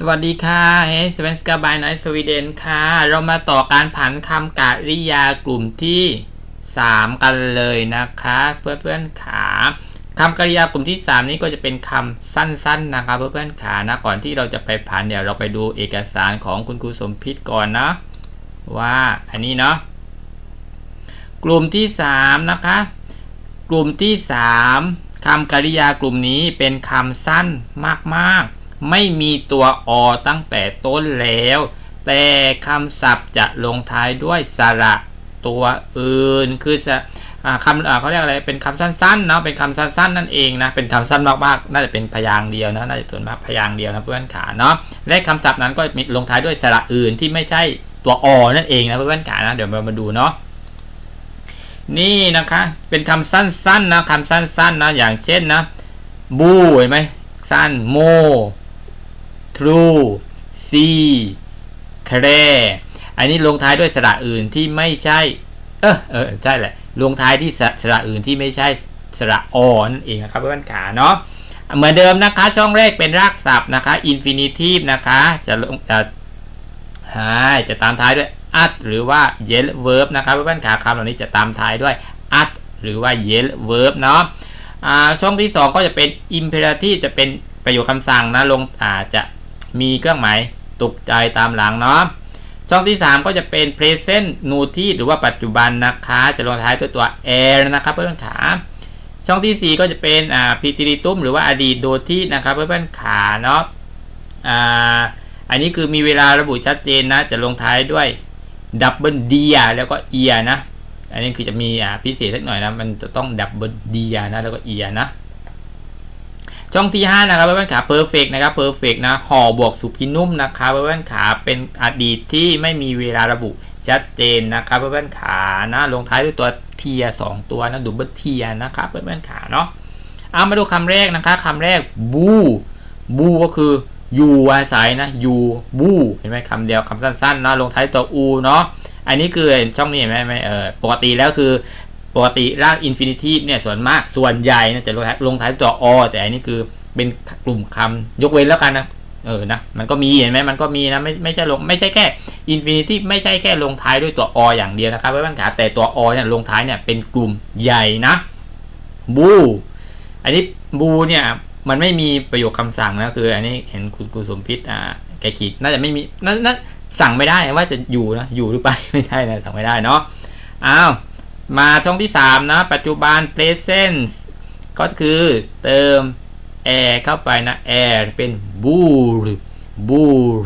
สวัสดีค่ะเฮสเวนสกาบายนอยสวีเดนค่ะ เรามาต่อการผันคำกริยากลุ่มที่ 3 กันเลยนะคะ เพื่อนเพื่อนๆขาคำกริยากลุ่มที่ 3 นี้ก็จะเป็นคำสั้นๆนะคะเพื่อนเพื่อนๆขานะก่อนที่เราจะไปผันเดี๋ยวเราไปดูเอกสารของคุณครูสมพิษก่อนนะว่าอันนี้เนาะกลุ่มที่ 3 นะคะ กลุ่มที่ 3คำกริยากลุ่มนี้เป็นคำสั้นมากๆ ไม่มีตัวอตั้งแต่ต้นแล้ว แต่คำศัพท์จะลงท้ายด้วยสระตัวอื่น คือจะคำเขาเรียกอะไร เป็นคำสั้นๆเนาะ เป็นคำสั้นๆนั่นเองนะ เป็นคำสั้นมากๆ น่าจะเป็นพยางค์เดียวนะ น่าจะส่วนมากพยางค์เดียวนะเพื่อนขาเนาะ และคำศัพท์นั้นก็มีลงท้ายด้วยสระอื่นที่ไม่ใช่ตัวอนั่นเองนะเพื่อนขานะ เดี๋ยวเรามาดูเนาะนี่นะคะ เป็นคำสั้นๆนะคำสั้นๆนะ อย่างเช่นนะ บูเห็นไหมสั้นโม true see แครอันนี้ลงท้ายด้วยสระอื่นที่ไม่ใช่ เออเออใช่แหละ ลงท้ายที่สสระอื่นที่ไม่ใช่สระอนั่นเองครับเพื่อนขาเนาะเหมือนเดิมนะคะช่องแรกเป็นรากศัพท์นะคะ infinitive นะคะ จะลงจะหายจะตามท้ายด้วย at หรือว่า yel verb นะครับเพื่อนขาคำเหล่านี้จะตามท้ายด้วย at หรือว่า yel verb เนาะช่องที่ 2 ก็จะเป็น imperative จะเป็นประโยคคำสั่งนะลงอ่าจะ มีเครื่องหมายตกใจตามหลังเนาะช่องที่ 3 ก็จะเป็น present notice หรือว่าปัจจุบันนะคะ จะลงท้ายด้วยตัว air นะครับเพื่อนๆขาช่องที่ 4 ก็จะเป็นอ่าพิติริตุมหรือว่าอดีตโดที่นะครับเพื่อนๆขาเนาะอ่าอันนี้คือมีเวลาระบุชัดเจนนะ จะลงท้ายด้วยดับเบิลเดียแล้วก็เอียนะ อันนี้คือจะมีอ่าพิเศษสักหน่อยนะ มันจะต้องดับเบิลเดียนะแล้วก็เอียนะ ช่องที่ 5 นะครับเพื่อนๆขา perfect นะครับ perfect นะห่อบวกสุพินุ่มนะครับเพื่อนๆขาเป็นอดีตที่ไม่มีเวลาระบุชัดเจนนะครับเพื่อนๆขานะลงท้ายด้วยตัวเทียสองตัวนะดับเบิลเทียนะครับเพื่อนๆขาเนาะเอามาดูคำแรกนะคะคำแรกบูบูก็คืออยู่อาศัยนะอยู่บูเห็นไหมคำเดียวคำสั้นๆนะลงท้ายตัวอูเนาะอันนี้คือช่องนี้เห็นไหมไม่เออปกติแล้วคือ ปกติรากอินฟินิทีฟเนี่ยส่วนมากส่วนใหญ่นะจะลงท้ายลงท้ายตัวอแต่อันนี้คือเป็นกลุ่มคำยกเว้นแล้วกันนะเออนะมันก็มีเห็นไหมมันก็มีนะไม่ไม่ใช่ลงไม่ใช่แค่อินฟินิทีฟไม่ใช่แค่ลงท้ายด้วยตัวออย่างเดียวนะครับเพื่อนขาแต่ตัวอเนี่ยลงท้ายเนี่ยเป็นกลุ่มใหญ่นะบูอันนี้บูเนี่ยมันไม่มีประโยคคำสั่งนะคือ อันนี้เห็นคุณครูสมพิษอ่าแกขีดน่าจะไม่มีน่าน่าสั่งไม่ได้ว่าจะอยู่นะอยู่หรือไปไม่ใช่นะสั่งไม่ได้เนาะอ้าว มาช่องที่ 3 นะ ปัจจุบัน present ก็คือเติม air เข้าไปนะ air เป็น boor boor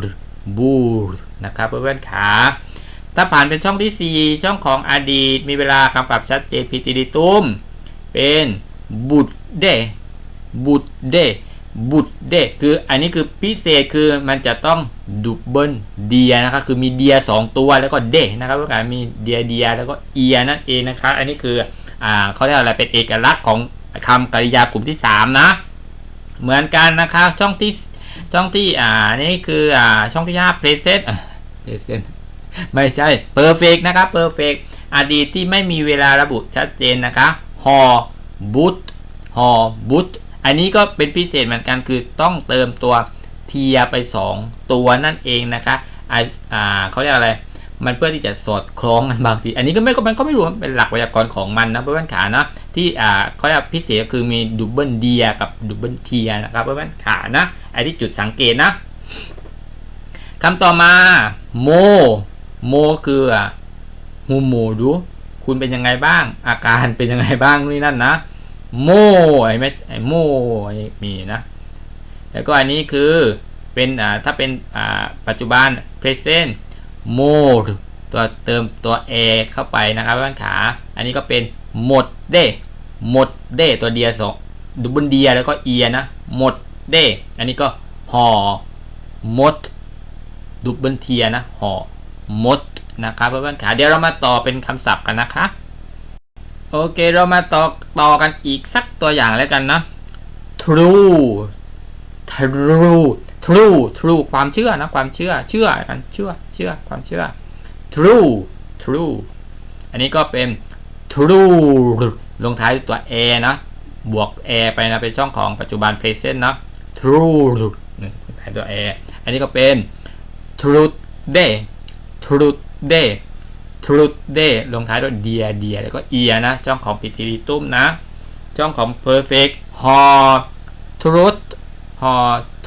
boor นะครับเพื่อนๆขาถ้าผ่านเป็นช่องที่ 4 ช่องของอดีต มีเวลากำกับชัดเจนพิจิริตุมเป็นบุตรเดบุตรเดบุตรเดคืออันนี้คือพิเศษคือมันจะต้อง ดับเบิลเดียนะครับคือมีเดีย2ตัวแล้วก็เดนะครับเพื่อนๆมีเดียเดียแล้วก็เอียนั่นเองนะครับอันนี้คืออ่าเขาเรียกอะไรเป็นเอกลักษณ์ของคำกริยากลุ่มที่ 3 นะ เหมือนกันนะครับช่องที่ช่องที่อ่านี่คืออ่าช่องที่5 present present ไม่ใช่ perfect นะครับ perfect อดีตที่ไม่มีเวลาระบุชัดเจนนะคะ h o but h o but อันนี้ก็เป็นพิเศษเหมือนกันคือต้องเติมตัว เทียไป 2 ตัวนั่นเองนะคะอ่าอ่าเขาเรียกอะไร มันเพื่อที่จะสอดคล้องกันบางทีอันนี้ก็ไม่ก็มันก็ไม่รู้เป็นหลักไวยากรณ์ของมันนะเพื่อนขานะที่อ่าเขาเรียกพิเศษก็คือมีดับเบิลเดียกับดับเบิลเทียนะครับเพื่อนขานะไอ้ที่จุดสังเกตนะคำต่อมาโมโมคือฮูโมดูคุณเป็นยังไงบ้าง อาการเป็นยังไงบ้างนี่นั่นนะโมไอ้ไม่ไอ้โมมีนะ แล้วก็อันนี้คือเป็นอ่าถ้าเป็นอ่าปัจจุบัน present more ตัวเติมตัว a เข้าไปนะครับท่านขา อันนี้ก็เป็นหมดเด้หมดเด้ตัวเดียสองดับเบิลเดียแล้วก็เอียนะหมดเด้อันนี้ก็ห่อหมดดับเบิลเทียนะห่อหมดนะครับเพื่อนๆขาเดี๋ยวเรามาต่อเป็นคำศัพท์กันนะคะ โอเคเรามาต่อต่อกันอีกสักตัวอย่างแล้วกันนะ true true true true ความเชื่อนะความเชื่อเชื่อกันเชื่อเชื่อความเชื่อ true true อันนี้ก็เป็น true ลงท้ายตัว a นะ บวก a ไปนะเป็นช่องของปัจจุบัน present นะ true ท้ายตัว a อันนี้ก็เป็น truth day truth day truth day ลงท้ายด้วย dear dear แล้วก็ ear นะช่องของปิติริตุ้มนะ ช่องของ perfect หอ truth หอ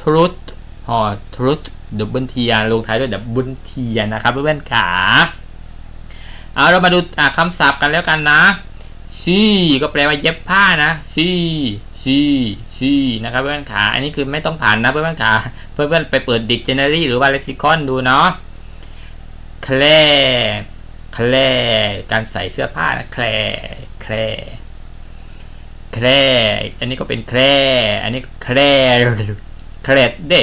truth หอ truth ดับเบิลเทียลงท้ายด้วยดับเบิลเทียนะครับเพื่อนๆขาเอาเรามาดูคำศัพท์กันแล้วกันนะซีก็แปลว่าเย็บผ้านะซีซีซีนะครับเพื่อนๆขา อันนี้คือไม่ต้องผ่านนะเพื่อนๆขา เพื่อนๆไปเปิด dictionary หรือว่า lexicon ดูเนาะแคลแคลการใส่เสื้อผ้านะแคลแคล แคลอันนี้ก็เป็นแคลอันนี้แคลแคลเด้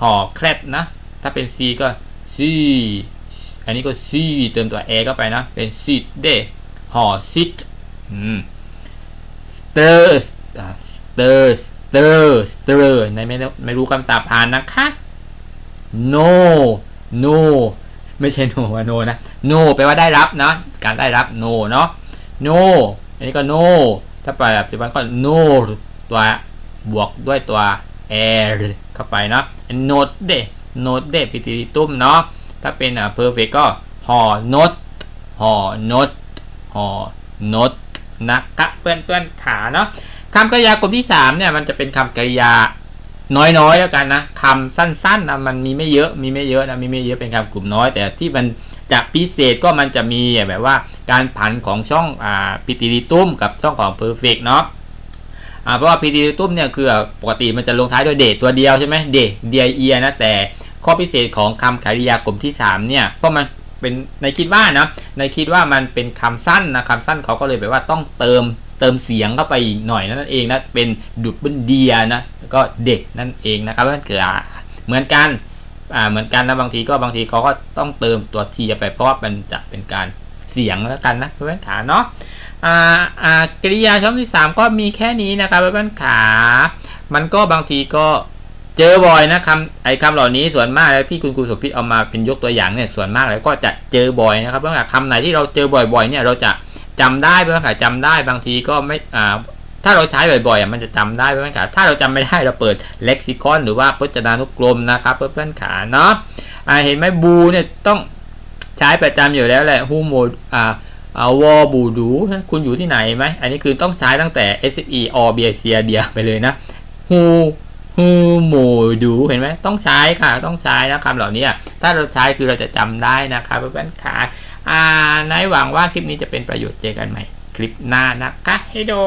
ห่อแคลดนะ ถ้าเป็น C ก็ C อันนี้ก็ C เติมตัว A เข้าไปนะ เป็น sit เด้ห่อ sit อืม stir อ่า stir stir stir ในไม่รู้ไม่รู้คำศัพท์ผ่านนะคะ no no ไม่ใช่ no ว่า no นะ no แปลว่าได้รับนะ การได้รับ no เนาะ no อันนี้ก็ no ถ้าแปลปัจจุบันก็ no ตัวบวกด้วยตัว air เข้าไปเนาะ note เด้ note เดปิติตุ้มเนาะ ถ้าเป็นอ่า perfect ก็หอ note หอ note หอ note นะคะเพื่อนเพื่อนๆขาเนาะคำกริยากลุ่มที่3เนี่ยมันจะเป็นคำกริยาน้อยๆแล้วกันนะคำสั้นๆนะมันมีไม่เยอะมีไม่เยอะนะมีไม่เยอะเป็นคำกลุ่มน้อย แต่ที่มัน จะพิเศษก็มันจะมีแบบว่าการผันของช่องอ่าปิติริตุ้มกับช่องของ perfect เนาะเพราะว่าปิติริตุ้มเนี่ยคือปกติมันจะลงท้ายด้วยเดทตัวเดียวใช่ไหมเดทเดียเอียนะแต่ข้อพิเศษของคำกริยากลุ่มที่ 3 เนี่ยเพราะมันเป็นในคิดว่านะในคิดว่ามันเป็นคำสั้นนะคำสั้นเขาก็เลยแบบว่าต้องเติมเติมเสียงเข้าไปอีกหน่อยนั่นเองนะเป็นดุบเบิลเดียนะก็เด็กนั่นเองนะครับนั่นคือเหมือนกัน อ่าเหมือนกันนะบางทีก็บางทีเขาก็ต้องเติมตัวทีไปเพราะว่ามันจะเป็นการเสียงแล้วกันนะเพื่อนขาเนาะอ่าอ่ากริยาช่องที่ 3 ก็มีแค่นี้นะครับเพื่อนขา มันก็บางทีก็เจอบ่อยนะคำไอ้คำเหล่านี้ส่วนมากที่คุณครูสมพิษเอามาเป็นยกตัวอย่างเนี่ยส่วนมากแล้วก็จะเจอบ่อยนะครับเพื่อนๆคำไหนที่เราเจอบ่อยๆเนี่ยเราจะจำได้เพื่อนขาจำได้บางทีก็ไม่อ่า ถ้าเราใช้บ่อยๆมันจะจำได้เพื่อนๆขาถ้าเราจำไม่ได้เราเปิดเล็กซิคอนหรือว่าพจนานุกรมนะครับเพื่อนๆขาเนาะอ่าเห็นไหมบูเนี่ยต้องใช้ประจำอยู่แล้วแหละฮูโมอ่าอ่าวอบูดูคุณอยู่ที่ไหนไหม อันนี้คือต้องใช้ตั้งแต่ s e o b c เดียไปเลยนะฮูฮูโมดูเห็นไหมต้องใช้ค่ะ ต้องใช้นะคำเหล่านี้ ถ้าเราใช้คือเราจะจำได้นะครับเพื่อนๆขาอ่าในหวังว่าคลิปนี้จะเป็นประโยชน์เจอกันใหม่ คลิปหน้านะคะให้ดู